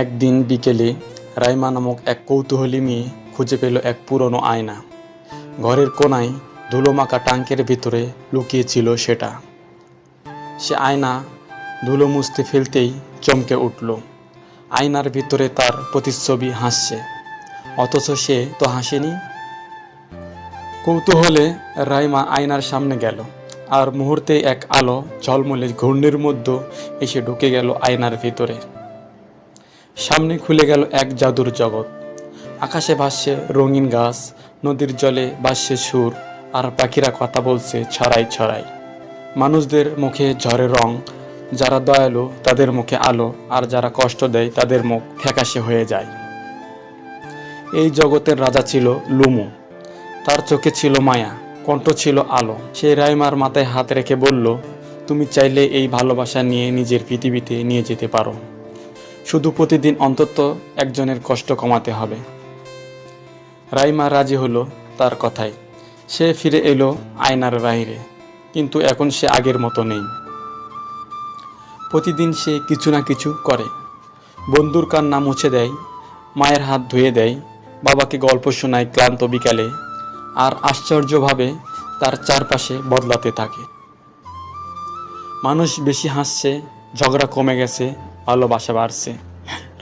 একদিন বিকেলে রাইমা নামক এক কৌতূহলী মেয়ে খুঁজে পেল এক পুরনো আয়না। ঘরের কোনায় ধুলোমাখা টাঙ্কের ভিতরে লুকিয়েছিল সেটা। সে আয়না ধুলো মুছতে ফেলতেই চমকে উঠল। আয়নার ভিতরে তার প্রতিচ্ছবি হাসছে। অথচ সে তো হাসেনি। কৌতূহলে রাইমা আয়নার সামনে গেল আর মুহূর্তে এক আলো ঝলমলে ঘূর্ণির মধ্যে এসে ঢুকে গেল আয়নার ভিতরে। সামনে খুলে গেল এক জাদুর জগৎ। আকাশে ভাসছে রঙিন গাছ, নদীর জলে ভাসছে সুর, আর পাখিরা কথা বলছে ছড়াই ছড়াই। মানুষদের মুখে ঝরে রং, যারা দয়ালু তাদের মুখে আলো, আর যারা কষ্ট দেয় তাদের মুখ ফ্যাকাশে হয়ে যায়। এই জগতের রাজা ছিল লুমু। তার চোখে ছিল মায়া, কণ্ঠ ছিল আলো। সে রাইমার মাথায় হাত রেখে বলল, তুমি চাইলে এই ভালোবাসা নিয়ে নিজের পৃথিবীতে নিয়ে যেতে পারো। শুধু প্রতিদিন অন্তত একজনের কষ্ট কমাতে হবে। রাইমা রাজি হলো তার কথায়। সে ফিরে এলো আয়নার বাইরে, কিন্তু এখন সে আগের মতো নেই। প্রতিদিন সে কিছু না কিছু করে। বন্ধুর কান্না মুছে দেয়, মায়ের হাত ধুয়ে দেয়, বাবাকে গল্প শোনায় ক্লান্ত বিকালে, আর আশ্চর্যভাবে তার চারপাশে বদলাতে থাকে। মানুষ বেশি হাসছে, ঝগড়া কমে গেছে ভালোবাসা বাড়ছে।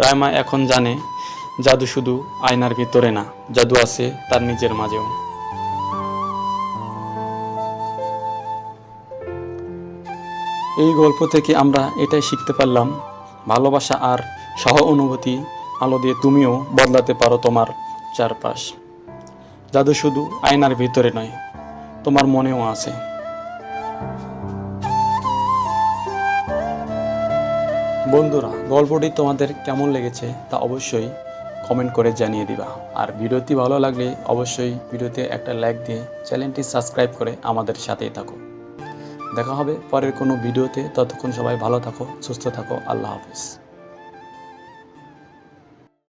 রায়মা এখন জানে জাদু শুধু আয়নার ভিতরে না, জাদু আছে তার নিজের মাঝেও। এই গল্প থেকে আমরা এটাই শিখতে পারলাম, ভালোবাসা আর সহ অনুভূতি আলো দিয়ে তুমিও বদলাতে পারো তোমার চারপাশ। জাদু শুধু আয়নার ভিতরে নয়, তোমার মনেও আছে। বন্ধুরা, গল্পটি তোমাদের কেমন লেগেছে তা অবশ্যই কমেন্ট করে জানিয়ে দিবা। আর ভিডিওটি ভালো লাগলে অবশ্যই ভিডিওতে একটা লাইক দিয়ে চ্যানেলটি সাবস্ক্রাইব করে আমাদের সাথেই থাকো। দেখা হবে পরের কোনো ভিডিওতে। ততক্ষণ সবাই ভালো থাকো, সুস্থ থাকো। আল্লাহ হাফিজ।